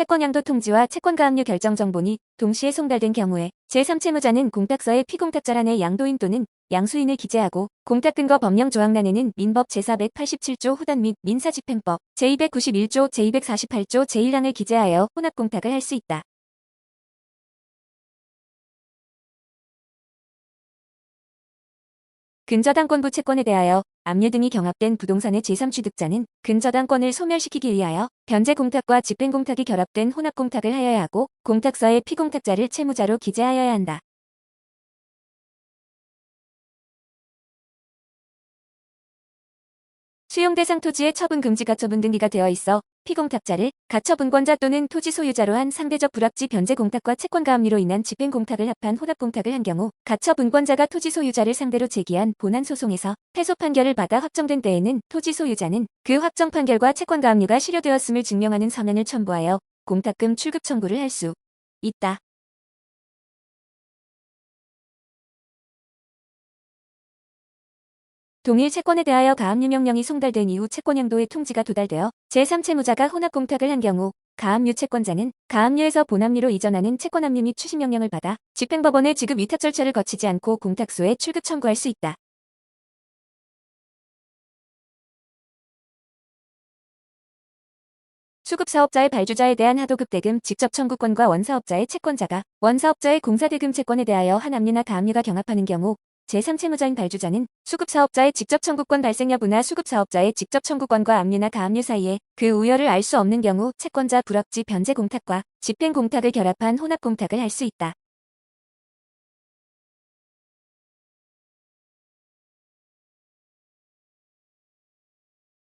채권양도 통지와 채권가압류 결정 정보니 동시에 송달된 경우에 제3채무자는 공탁서에 피공탁자란의 양도인 또는 양수인을 기재하고 공탁 근거 법령 조항란에는 민법 제487조 후단 및 민사집행법 제291조 제248조 제1항을 기재하여 혼합공탁을 할 수 있다. 근저당권부 채권에 대하여 압류 등이 경합된 부동산의 제3취득자는 근저당권을 소멸시키기 위하여 변제 공탁과 집행 공탁이 결합된 혼합 공탁을 하여야 하고 공탁서에 피공탁자를 채무자로 기재하여야 한다. 수용 대상 토지의 처분 금지 가처분 등기가 되어 있어 피공탁자를 가처분권자 또는 토지 소유자로 한 상대적 불합지 변제 공탁과 채권 가압류로 인한 집행 공탁을 합한 혼합 공탁을 한 경우 가처분권자가 토지 소유자를 상대로 제기한 본안 소송에서 패소 판결을 받아 확정된 때에는 토지 소유자는 그 확정 판결과 채권 가압류가 실효되었음을 증명하는 서면을 첨부하여 공탁금 출급 청구를 할 수 있다. 동일 채권에 대하여 가압류 명령이 송달된 이후 채권양도의 통지가 도달되어 제3채무자가 혼합공탁을 한 경우 가압류 채권자는 가압류에서 본압류로 이전하는 채권압류 및 추심명령을 받아 집행법원의 지급 위탁 절차를 거치지 않고 공탁소에 출급 청구할 수 있다. 수급사업자의 발주자에 대한 하도급 대금 직접 청구권과 원사업자의 채권자가 원사업자의 공사대금 채권에 대하여 한압류나 가압류가 경합하는 경우 제3채무자인 발주자는 수급사업자의 직접 청구권 발생 여부나 수급사업자의 직접 청구권과 압류나 가압류 사이에 그 우열을 알 수 없는 경우 채권자 불합지 변제 공탁과 집행 공탁을 결합한 혼합 공탁을 할 수 있다.